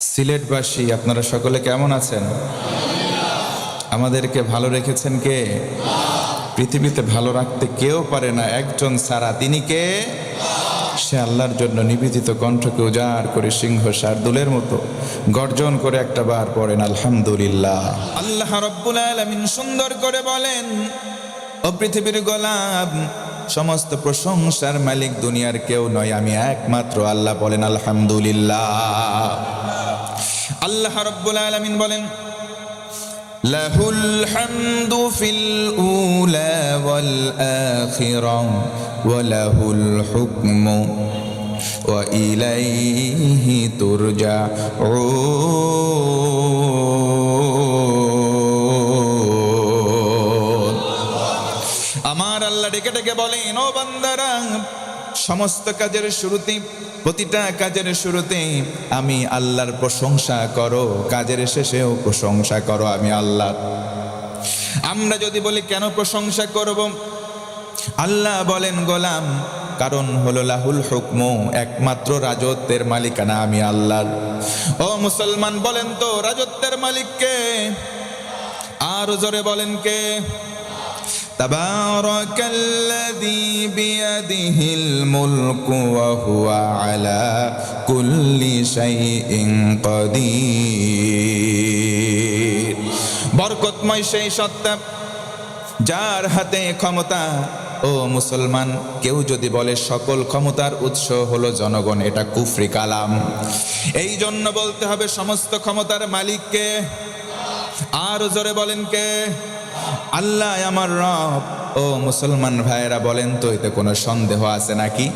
সিলেটবাসী, আপনারা সকলে কেমন আছেন? আমাদেরকে ভালো রেখেছেন কে? পৃথিবীতে ভালো রাখতে কেউ পারে না একজন সারা। তিনি কে? সে আল্লাহর জন্য নিবেদিত কণ্ঠকে উজাড় করে সিংহ শার্দুলের মতো গর্জন করে একটা বার পড়েন, আলহামদুলিল্লাহ। আল্লাহ রব্বুল আলামিন সুন্দর করে বলেন, ও পৃথিবীর গোলাম, সমস্ত প্রশংসার মালিক দুনিয়ার কেউ নয়, আমি একমাত্র আল্লাহ। বলেন, আলহামদুলিল্লাহ। আল্লাহ রব্বুল আলামিন বলেন, লাহুল হামদু ফিল উলা ওয়াল আখিরা ওয়া লাহুল হুকমু ওয়া ইলাইহি তুরজাউন. আমার আল্লাহ ডেকে ডেকে বলেন, ও বান্দারা সমস্ত কাজের শুরুতে প্রতিটা কাজের শুরুতে আমি আল্লাহর প্রশংসা করো, কাজের শেষেও প্রশংসা করো আমি আল্লাহ। আমরা যদি বলি, কেন প্রশংসা করব? আল্লাহ বলেন, গোলাম, কারণ হলো লাহুল হুকমু, একমাত্র রাজত্বের মালিকানা আমি আল্লাহর। ও মুসলমান, বলেন তো, রাজত্বের মালিককে আর জোরে বলেন কে? تبارك الذي بيده الملك وهو على كل شيء قدير বরকতময় সেই সত্তা যার হাতে ক্ষমতা ও মুসলমান কেউ যদি বলে সকল ক্ষমতার উৎস হলো জনগণ এটা কুফরি কালাম এই জন্য বলতে হবে সমস্ত ক্ষমতার মালিককে আর জোরে বলেন কে আল্লাহ আমার রব। ও মুসলমান ভাইয়েরা, বলেন তো, এতে কোনো সন্দেহ আছে নাকি?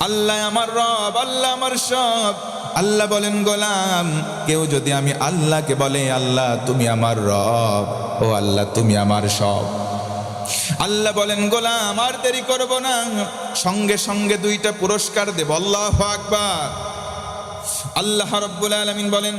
আল্লাহ আমার রব, আল্লাহ আমার সব। আল্লাহ বলেন, গোলাম, কেউ যদি আমি আল্লাহকে বলে, আল্লাহ তুমি আমার রব, ও আল্লাহ তুমি আমার সব। আল্লাহ বলেন, গোলাম, আর দেরি করব না। সঙ্গে সঙ্গে দুইটা পুরস্কার দেব। আল্লাহ আকবার। আল্লাহ রব্বুল আলমিন বলেন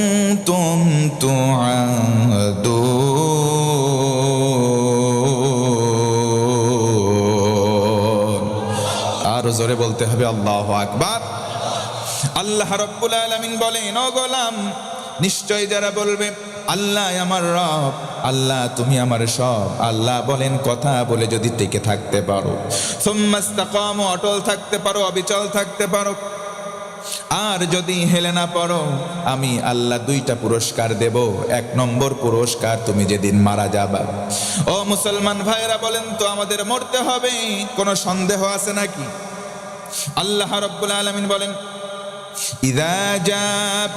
توعدون আর জোরে বলতে হবে আল্লাহ আকবার আল্লাহ রব্বুল আলামিন বলেন ও গোলাম নিশ্চয় যারা বলবে আল্লাহ আমার রব আল্লাহ তুমি আমার সব আল্লাহ বলেন কথা বলে যদি টিকে থাকতে পারো সোম্মাস্তাকাম অটল থাকতে পারো অবিচল থাকতে পারো আর যদি হেলে না পড়ো আমি আল্লাহ দুইটা পুরস্কার দেব এক নম্বর পুরস্কার তুমি যেদিন মারা যাবা ও মুসলমান ভাইরা বলেন তো আমাদের মরতে হবে কোনো সন্দেহ আছে নাকি আল্লাহ রব্বুল আলমিন বলেন إذا جاء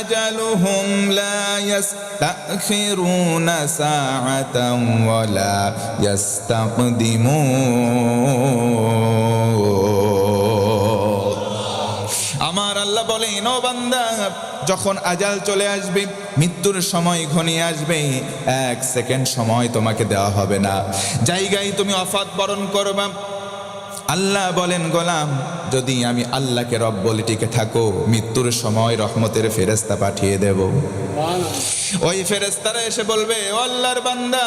أجلهم لا يستأخرون ساعة ولا يستقدمون যখন আজাল চলে আসবে মৃত্যুর সময় ঘনিয়ে আসবে এক সেকেন্ড সময় তোমাকে দেওয়া হবে না। জায়গায় তুমি অফাত বরণ করবা। আল্লাহ বলেন গোলাম যদি আমি আল্লাহকে রব বলে টিকে থাকো মৃত্যুর সময় রহমতের ফেরেস্তা পাঠিয়ে দেব। ওই ফেরেস্তারা এসে বলবে ও আল্লাহর বান্দা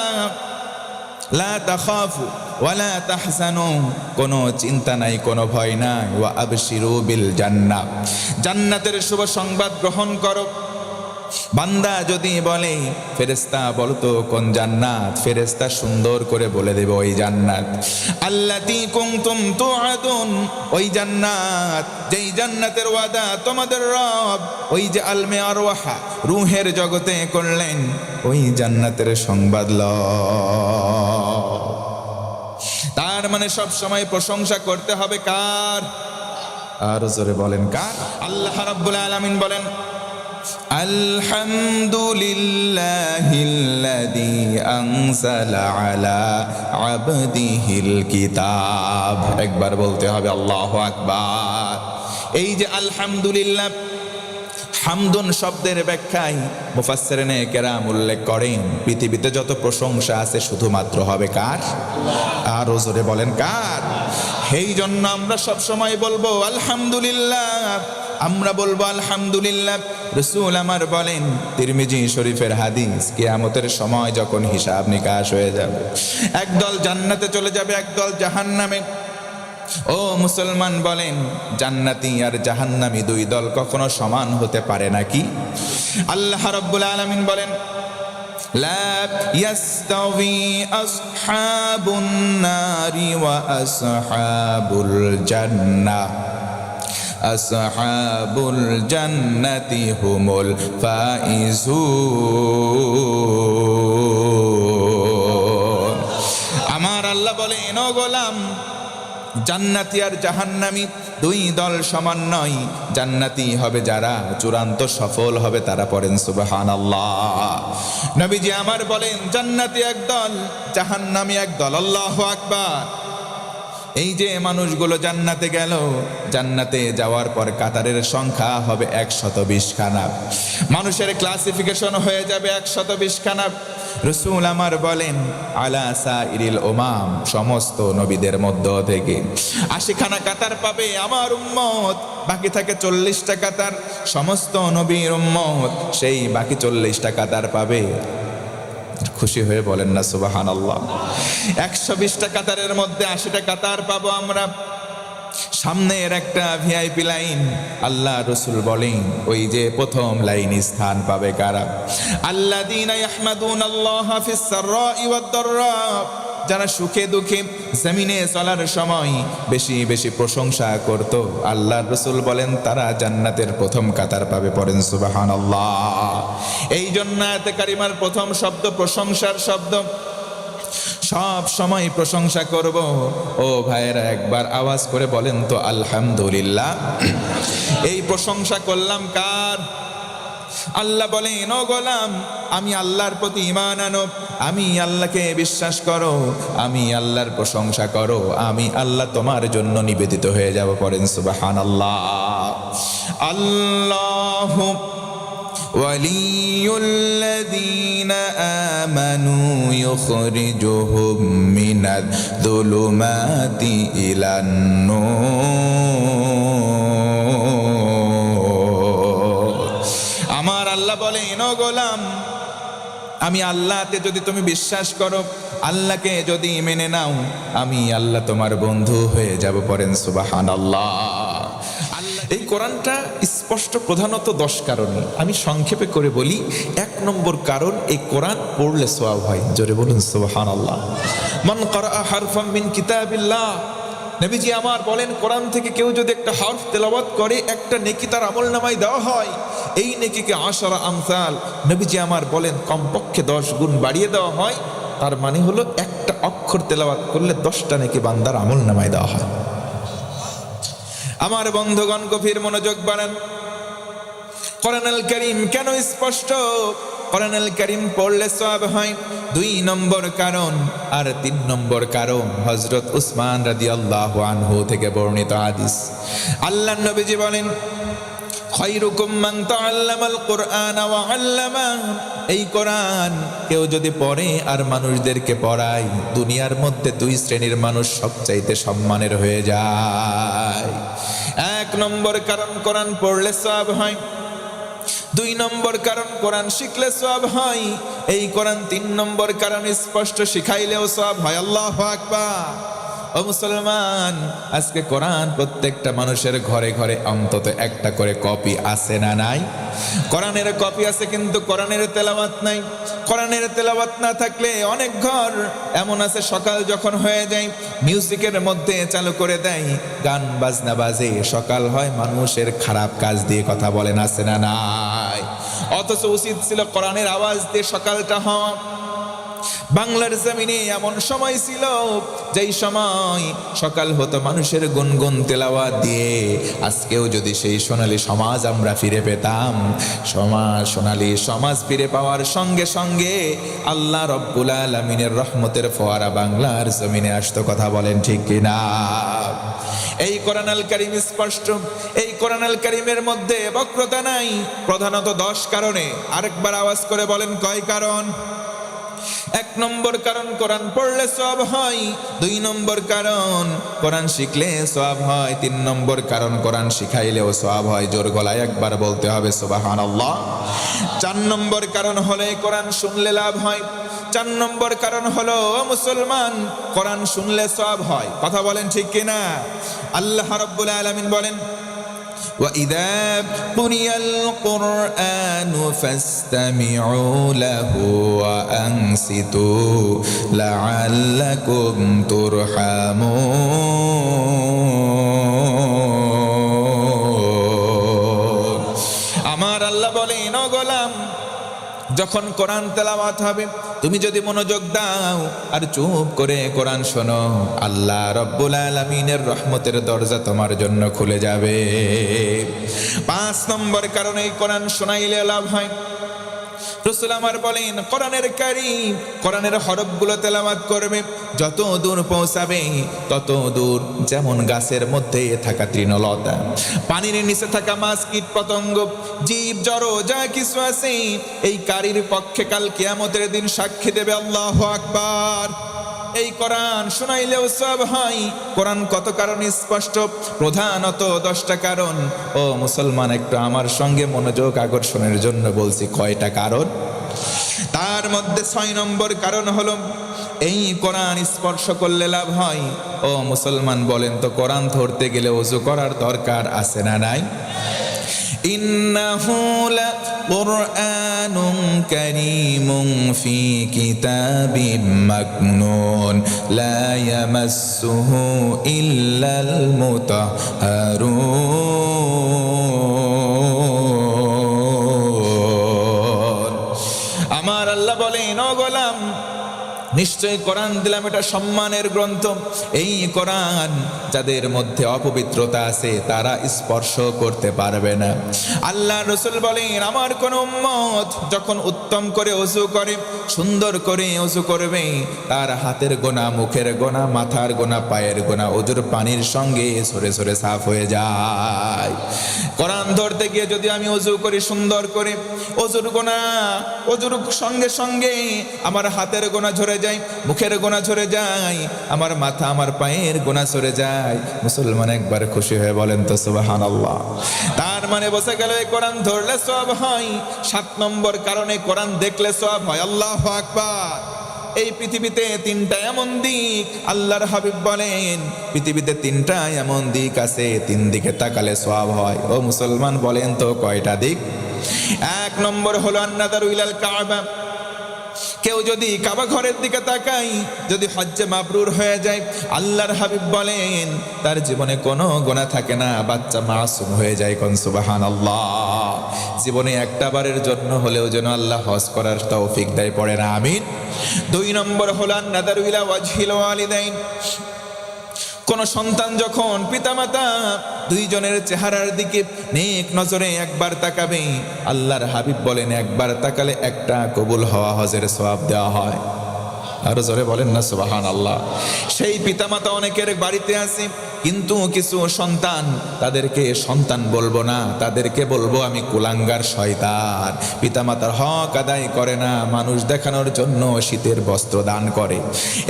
লা ওয়ালা চিন্তা নাই কোনো ভয় নাই। ওয়া জান্নাতের শুভ সংবাদ গ্রহণ করো। বান্দা যদি বলে ফেরেস্তা বলতো কোন জান্নাত? ফেরেস্তা সুন্দর করে বলে দেবে ওই জান্নাত। আল্লাতি কুনতুম তুআদুন, ওই জান্নাত, যেই জান্নাতের ওয়াদা তোমাদের রব, ওই যে আলমে আরওয়াহা, রুহের জগতে করলেন, ওই জান্নাতের সংবাদ ল। তার মানে সব সময় প্রশংসা করতে হবে কার? আর জোরে বলেন কার? আল্লাহ রাব্বুল আলামিন বলেন الحمد لله الذي أنزل على عبده الكتاب একবার বলতে হবে আল্লাহ আকবার এই যে আলহামদুলিল্লাহ হামদুন শব্দের ব্যাখ্যায় মুফাসসিরিনে কেরাম উল্লেখ করেন পৃথিবীতে যত প্রশংসা আছে শুধুমাত্র হবে কার আর জোরে বলেন কার সেই জন্য আমরা সব সময় বলবো আলহামদুলিল্লাহ আমরা বলবো আলহামদুলিল্লাহ রসুল আমার বলেন তিরমিজি শরীফের হাদিস কিয়ামতের সময় যখন হিসাব নিকাশ হয়ে যাবে একদল জান্নাতে চলে যাবে একদল জাহান্নামে ও মুসলমান বলেন জান্নাতি আর জাহান্নামি দুই দল কখনো সমান হতে পারে নাকি আল্লাহ রাব্বুল আলামিন বলেন لا يستوي أصحاب النار وأصحاب الجنة আসহাবুল জান্নাতি হুমুল ফাইজুন আমার আল্লাহ বলে, এনো গোলাম, জান্নাতি আর জাহান্নামি দুই দল সমান নয়। জান্নাতি হবে যারা চূড়ান্ত সফল হবে, তারা পড়েন সুবাহান আল্লাহ নবীজি আমার বলেন, জান্নাতি এক দল, জাহান্নামি এক দল। আল্লাহ আকবার। এই যে মানুষগুলো জান্নাতে গেল, জান্নাতে যাওয়ার পর কাতারের সংখ্যা হবে একশত বিশ খানা মানুষের ক্লাসিফিকেশন হয়ে যাবে একশত বিশ খানা রসুল আমার বলেন, আলা সাইরিল ওমাম সমস্ত নবীদের মধ্য থেকে। আশিখানা কাতার পাবে আমার উম্মত, বাকি থাকে চল্লিশটা কাতার। সমস্ত নবীর উম্মত, সেই বাকি চল্লিশটা কাতার পাবে। খুশি হয়ে বলেন না সুবাহান আল্লাহ একশো বিশটা কাতারের মধ্যে আশিটা কাতার পাবো আমরা। সামনের একটা ভিআইপি লাইন, আল্লাহ রসুল বলেন, ওই যে প্রথম লাইন স্থান পাবে কারা? আল্লাহ দিন আহমাদুন আল্লাহ হাফিজ যারা সুখে দুঃখে জমিনে চলার সময় বেশি বেশি প্রশংসা করত আল্লাহ রসুল বলেন, তারা জান্নাতের প্রথম কাতার পাবে পড়েন সুবাহান আল্লাহ এই জন্য এতে কারিমার প্রথম শব্দ প্রশংসার শব্দ। সব সময় প্রশংসা করব। ও ভাইয়েরা, একবার আওয়াজ করে বলেন তো, আলহামদুলিল্লাহ। এই প্রশংসা করলাম কার? আল্লাহ বলেন ও গোলাম আমি আল্লাহর প্রতি ইমান আনো আমি আল্লাহকে বিশ্বাস করো আমি আল্লাহর প্রশংসা করো আমি আল্লাহ তোমার জন্য নিবেদিত হয়ে যাব পড়েন সুবাহান আল্লাহ আল্লাহ ولي الذين آمنوا يخرجهم من الظلمات إلى النور গোলাম। আমি আল্লাহতে যদি তুমি বিশ্বাস করো, আল্লাহকে যদি মেনে নাও, আমি আল্লাহ তোমার বন্ধু হয়ে যাব পরেন সুবাহান আল্লাহ এই কোরআনটা স্পষ্ট প্রধানত দশ কারণে। আমি সংক্ষেপে করে বলি, এক নম্বর কারণ, এই কোরআন পড়লে সোয়াব হয়। জোরে বলুন সুবাহান আল্লাহ মন করা হারফাম মিন কিতাবিল্লাহ। নবীজি আমার বলেন, কোরআন থেকে কেউ যদি একটা হরফ তেলাওয়াত করে, একটা নেকি তার আমল নামায় দেওয়া হয়। এই নেকিকে আশারা আমসাল, নবীজি আমার বলেন, কমপক্ষে দশ গুণ বাড়িয়ে দেওয়া হয়। তার মানে হলো একটা অক্ষর তেলাওয়াত করলে দশটা নেকি বান্দার আমল নামায় দেওয়া হয়। আমার বন্ধুগণ, গভীর মনোযোগ বাড়ান। কোরআনুল করিম কেন স্পষ্ট? কোরআনুল করিম পড়লে সব হয়। দুই নম্বর কারণ আর তিন নম্বর কারণ হজরত উসমান রাদি আল্লাহ আনহু থেকে বর্ণিত হাদিস। আল্লাহ নবীজি বলেন খৈরুকুম মান তাআল্লামাল কুরআন ওয়া আল্লামা। এই কোরআন কেউ যদি পড়ে আর মানুষদেরকে পড়ায়, দুনিয়ার মধ্যে দুই শ্রেণির মানুষ সবচাইতে সম্মানের হয়ে যায়। এক নম্বর কারণ কোরআন পড়লে সব হয়। দুই নম্বর কারণ কোরআন শিখলে সব হয়। এই কোরআন তিন নম্বর কারণ স্পষ্ট শিখাইলেও সব হয়। আল্লাহ আকবার। ও মুসলমান, আজকে কোরআন প্রত্যেকটা মানুষের ঘরে ঘরে অন্তত একটা করে কপি আছে না নাই? কোরআনের কপি আছে কিন্তু কোরআনের তেলাওয়াত নাই। কোরআনের তেলাওয়াত না থাকলে অনেক ঘর এমন আছে, সকাল যখন হয়ে যায়, মিউজিকের মধ্যে চালু করে দেয়, গান বাজনা বাজে, সকাল হয়, মানুষের খারাপ কাজ দিয়ে কথা বলেন, আছে না নাই? অথচ উচিত ছিল কোরআনের আওয়াজ দিয়ে সকালটা হওয়া। বাংলার জমিনে এমন সময় ছিল, যেই সময় সকাল হতো মানুষের গুনগুন তেলাওয়াত দিয়ে। আজকেও যদি সেই সোনালী সমাজ আমরা ফিরে পেতাম সমাজ সোনালী সমাজ ফিরে পাওয়ার সঙ্গে সঙ্গে আল্লাহ রব্বুল আলমিনের রহমতের ফোয়ারা বাংলার জমিনে আসতো, কথা বলেন ঠিক কিনা? এই কোরআন আল কারিম স্পষ্ট, এই কোরআন আল কারিমের মধ্যে বক্রতা নাই। প্রধানত দশ কারণে। আরেকবার আওয়াজ করে বলেন, কয় কারণ? এক নম্বর কারণ কোরআন পড়লে সব হয়, দুই নম্বর কারণ কোরআন শিখলে সব হয়, তিন নম্বর কারণ কোরআন শিখাইলেও সব হয়। জোর গলায় একবার বলতে হবে সুবাহান আল্লাহ চার নম্বর কারণ হলে কোরআন শুনলে লাভ হয়। চার নম্বর কারণ হলো মুসলমান, কোরআন শুনলে সব হয়। কথা বলেন ঠিক কিনা? আল্লাহ রাব্বুল আলামিন বলেন وإذا قرئ القرآن فاستمعوا له وأنصتوا لعلكم ترحمون আমার আল্লাহ বলেন ও গোলাম যখন কোরআন তেলাওয়াত হবে তুমি যদি মনোযোগ দাও, আর চুপ করে কোরআন শোনো, আল্লাহ রব্বুল আলমিনের রহমতের দরজা তোমার জন্য খুলে যাবে। পাঁচ নম্বর কারণে কোরআন শোনাইলে লাভ হয়। রসুল আমার বলেন, কোরআনের কারিম, কোরআনের হরফগুলো তেলাওয়াত করবে। যত দূর পৌঁছাবে, তত দূর যেমন গাছের মধ্যে থাকা তৃণলতা। পানির নিচে থাকা মাছ, কীট পতঙ্গ, জীব, জড়, যা কিছু আছে, এই কারির পক্ষে কাল কেয়ামতের দিন সাক্ষী দেবে আল্লাহ আকবার। এই কোরআন শুনাইলেও সব হয়। কোরআন কত কারণ স্পষ্ট? প্রধানত দশটা কারণ। ও মুসলমান, একটু আমার সঙ্গে মনোযোগ আকর্ষণের জন্য বলছি কয়টা কারণ? তার মধ্যে ছয় নম্বর কারণ হল, এই কোরআন স্পর্শ করলে লাভ হয়। ও মুসলমান, বলেন তো কোরআন ধরতে গেলে অজু করার দরকার আছে না নাই? ইন্নাহুলা لقرآن كريم في كتاب مكنون لا يمسه إلا المطهرون. নিশ্চয় কোরআন দিলাম, এটা সম্মানের গ্রন্থ। এই কোরআন যাদের মধ্যে অপবিত্রতা আছে, তারা স্পর্শ করতে পারবে না। আল্লাহ রসুল বলেন, আমার কোন উম্মত যখন উত্তম করে অজু করে, সুন্দর করে অজু করবে, তার হাতের গোনা, মুখের গোনা, মাথার গোনা, পায়ের গোনা অজুর পানির সঙ্গে সরে সরে সাফ হয়ে যায়। কোরআন ধরতে গিয়ে যদি আমি অজু করি, সুন্দর করে অজুর গোনা অজুর সঙ্গে সঙ্গে আমার হাতের গোনা ঝরে যায়, মুখের গোনা ঝরে যায়, আমার মাথা আমার পায়ের গোনা সরে যায়। মুসলমান একবার খুশি হয়ে বলেন তো সুবাহান আল্লাহ তার মানে বসে গেল এই কোরআন ধরলে সব হয়, সাত নম্বর কারণে কোরআন দেখলে সব হয়, আল্লাহ আকবার। এই পৃথিবীতে তিনটা এমন দিক, আল্লাহর হাবিব বলেন, পৃথিবীতে তিনটা এমন দিক আছে, তিন দিকে তাকালে সব হয়। ও মুসলমান বলেন তো, কয়টা দিক? এক নম্বর হলো আন্নাদার উইলাল কাবা। কেউ যদি কাবা ঘরের দিকে তাকাই যদি হজ্জে মাবরুর হয়ে যায়, আল্লাহর হাবিব বলেন, তার জীবনে কোনো গোনা থাকে না, বাচ্চা মাসুম হয়ে যায় কোন সুবাহান আল্লাহ জীবনে একটা বারের জন্য হলেও যেন আল্লাহ হজ করার তৌফিক দেয়, পড়ে না, আমিন। দুই নম্বর হলান নাদার উইলা ওয়াজহিল ওয়ালিদাইন। কোন সন্তান যখন পিতামাতা দুইজনের চেহারার দিকে নেক নজরে একবার তাকাবে, আল্লাহর হাবিব বলেন, একবার তাকালে একটা কবুল হওয়া হজের সবাব দেওয়া হয়। আরও জোরে বলেন না সুবাহান আল্লাহ সেই পিতামাতা অনেকের বাড়িতে আছে কিন্তু কিছু সন্তান, তাদেরকে সন্তান বলব না, তাদেরকে বলব আমি কুলাঙ্গার শয়তান। পিতামাতার হক আদায় করে না, মানুষ দেখানোর জন্য শীতের বস্ত্র দান করে।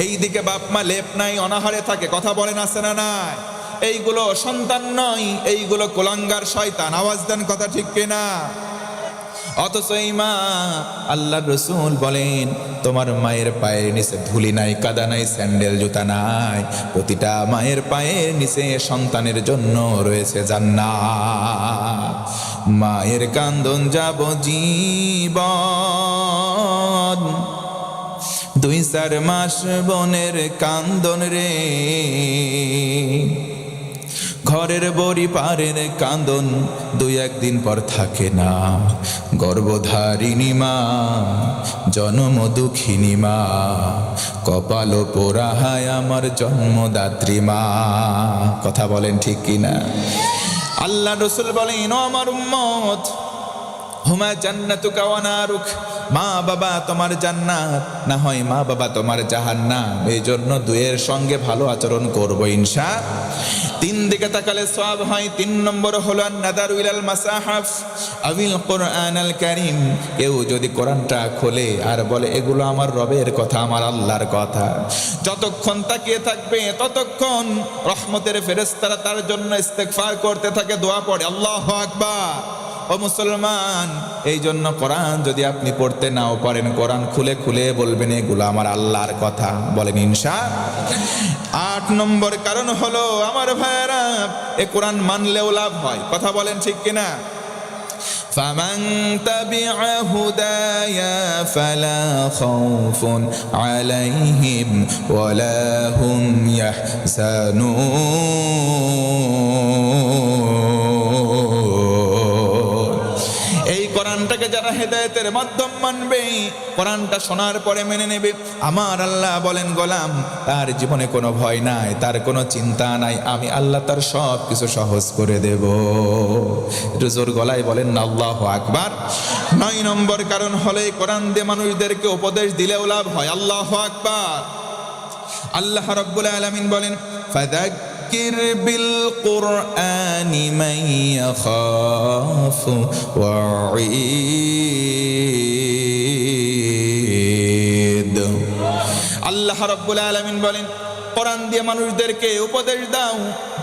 এই দিকে বাপ মা লেপ নাই, অনাহারে থাকে, কথা বলেন আছে না নাই? এইগুলো সন্তান নয়, এইগুলো কুলাঙ্গার শয়তান, আওয়াজ দেন কথা ঠিক কিনা? অথচ এই মা আল্লাহ রসুল বলেন, তোমার মায়ের পায়ের নিচে ধুলি নাই, কাদা নাই, স্যান্ডেল, জুতা নাই। প্রতিটা মায়ের পায়ের নিচে সন্তানের জন্য রয়েছে জান্নাত। মায়ের কান্দন যাব জীবন। দুই চার মাস বনের কান্দন রে। ঘরের বড়ি পারের কান্দন দু একদিন পর থাকে না। গর্ভধারিণী মা, জন্ম দুঃখিনী মা, কপাল পোড়াহায় আমার জন্মদাত্রী মা। কথা বলেন ঠিক কিনা আল্লাহ রসুল বলেন আমার উম্মত, হুমা জান্নাতুকা ওয়া নারুক। মা বাবা তোমার জান্নাত, না হয় মা বাবা তোমার জাহান্নাম। এই জন্য দুয়ের সঙ্গে ভালো আচরণ করব ইনশা তিন দিকে তাকালে সব হয়, তিন নম্বর হলো নাদার উইলাল মাসাহাফ। আবিল কোরআন আল কারিম, কেউ যদি কোরআনটা খোলে আর বলে, এগুলো আমার রবের কথা, আমার আল্লাহর কথা। যতক্ষণ তাকিয়ে থাকবে, ততক্ষণ রহমতের ফেরেস্তারা তার জন্য ইস্তেকফার করতে থাকে, দোয়া পড়ে, আল্লাহ আকবার। ও মুসলমান এই জন্য কোরআন যদি আপনি পড়তে নাও পারেন কোরআন খুলে খুলে বলবেন এগুলো আমার আল্লাহর কথা বলেন ইনশা আট নম্বর কারণ হলো আমার ভাইয়েরা এ কোরআন মানলেও লাভ হয় কথা বলেন ঠিক কিনা فمن تبع هداي فلا خوف عليهم ولا هم يحزنون যারা হেদায়েতের মাধ্যম মানবে, কোরআনটা শোনার পরে মেনে নেবে। আমার আল্লাহ বলেন, গোলাম, তার জীবনে কোনো ভয় নাই, তার কোনো চিন্তা নাই, আমি আল্লাহ তার সব কিছু সহজ করে দেব। একটু জোর গলায় বলেন, আল্লাহ আকবার। নয় নম্বর কারণ হলে কোরআন দিয়ে মানুষদেরকে উপদেশ দিলেও লাভ হয়। আল্লাহ আকবার। আল্লাহ রব্বুল আলামিন বলেন ফাদাক্কির বিল কুরআনি মান ইয়াখাফু ওয়াঈদ। আল্লাহ রব্বুল আলামিন বলেন, কোরআন দিয়ে মানুষদেরকে উপদেশ দাও,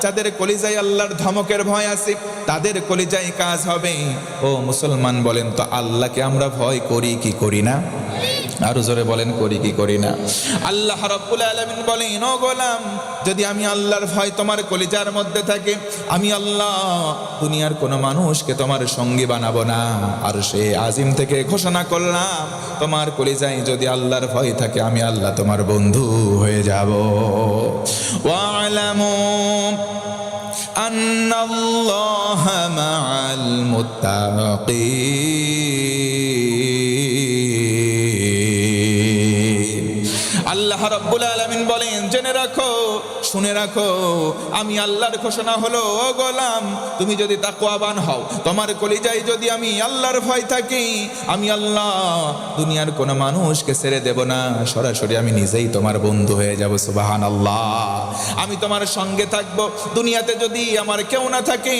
যাদের কলিজায় আল্লাহর ধমকের ভয় আছে, তাদের কলিজায় কাজ হবে। ও মুসলমান বলেন তো, আল্লাহকে আমরা ভয় করি কি করি না? আরও জোরে বলেন, করি কি করি না। আল্লাহ রব্বুল আলমিন বলেন, ও গোলাম, যদি আমি আল্লাহর ভয় তোমার কলিজার মধ্যে থাকে, আমি আল্লাহ দুনিয়ার কোনো মানুষকে তোমার সঙ্গী বানাবো না। আর সে আজিম থেকে ঘোষণা করলাম, তোমার কলিজায় যদি আল্লাহর ভয় থাকে, আমি আল্লাহ তোমার বন্ধু হয়ে যাব। ওয়ালামু আন্নাল্লাহ মাআল মুত্তাকিন। জেনে রাখো, শুনে রাখো, আমি আল্লাহর ঘোষণা হলো, ও গোলাম, তুমি যদি তাকওয়াবান হও, তোমার কলিজায় যদি আমি আল্লাহর ভয় থাকি, আমি আল্লাহ দুনিয়ার কোনো মানুষকে ছেড়ে দেব না। সরাসরি আমি নিজেই তোমার বন্ধু হয়ে যাব সুবাহান আল্লাহ আমি তোমার সঙ্গে থাকব, দুনিয়াতে যদি আমার কেউ না থাকে,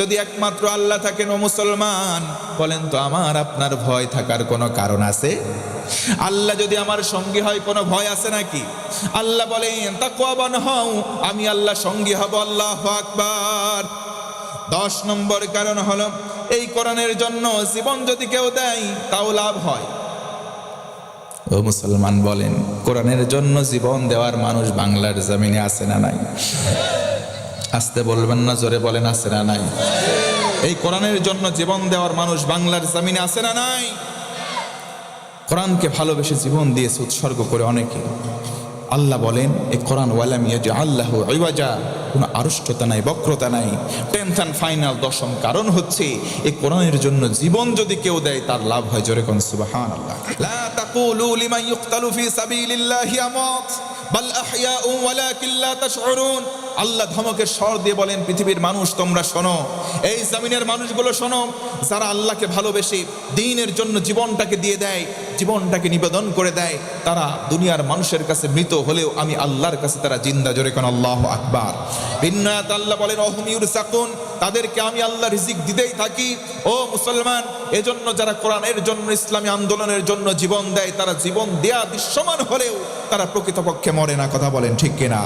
যদি একমাত্র আল্লাহ থাকেন ও মুসলমান বলেন তো, আমার আপনার ভয় থাকার কোনো কারণ আছে? আল্লাহ যদি আমার সঙ্গী হয়, কোনো ভয় আছে নাকি? আল্লাহ বলেন তাকওয়াবান হও আমি আল্লাহ সঙ্গী হব, আল্লাহ আকবার। দশ নম্বর কারণ হলো, এই কোরআনের জন্য জীবন যদি কেউ দেয়, তাও লাভ হয়। ও মুসলমান বলেন, কোরআনের জন্য জীবন দেওয়ার মানুষ বাংলার জমিনে আছে না নাই? আসতে বলবেন না, জোরে বলেন, আছে না নাই? এই কোরআনের জন্য জীবন দেওয়ার মানুষ বাংলার জামিনে আছে না নাই? কোরআনকে ভালোবেসে জীবন দিয়েছে, উৎসর্গ করে অনেকে। আল্লাহ বলেন, এ কোরআন ওয়ালামিয়া যে আল্লাহ ইবাজা কোনো আড়ষ্টতা নাই, বক্রতা নাই। অ্যান্ড ফাইনাল দশম কারণ হচ্ছে, এ কোরআনের জন্য জীবন যদি কেউ দেয়, তার লাভ হয় জোরে কোন সুবাহান আল্লাহ লা তাকুলু লিমান ইউকতালু ফি সাবিলিল্লাহি আমাত বাল আহইয়াউ ওয়ালাকিন লা তাশউরুন। আল্লাহ ধমকের স্বর দিয়ে বলেন, পৃথিবীর মানুষ, তোমরা শোনো, এই জমিনের মানুষগুলো শোনো, যারা আল্লাহকে ভালোবেসে দিনের জন্য জীবনটাকে দিয়ে দেয় জীবনটাকে নিবেদন করে দেয়, তারা দুনিয়ার মানুষের কাছে মৃত হলেও আমি আল্লাহর কাছে তারা জিন্দা। জোরে কোন আল্লাহ আকবার। বিন্নায়াত আল্লাহ বলেন অহমিউর সাকুন তাদেরকে আমি আল্লাহ রিজিক দিতেই থাকি। ও মুসলমান, এজন্য যারা কোরআনের জন্য, ইসলামী আন্দোলনের জন্য জীবন দেয়, তারা জীবন দেয়া দৃশ্যমান হলেও তারা প্রকৃতপক্ষে মরে না। কথা বলেন ঠিক কিনা?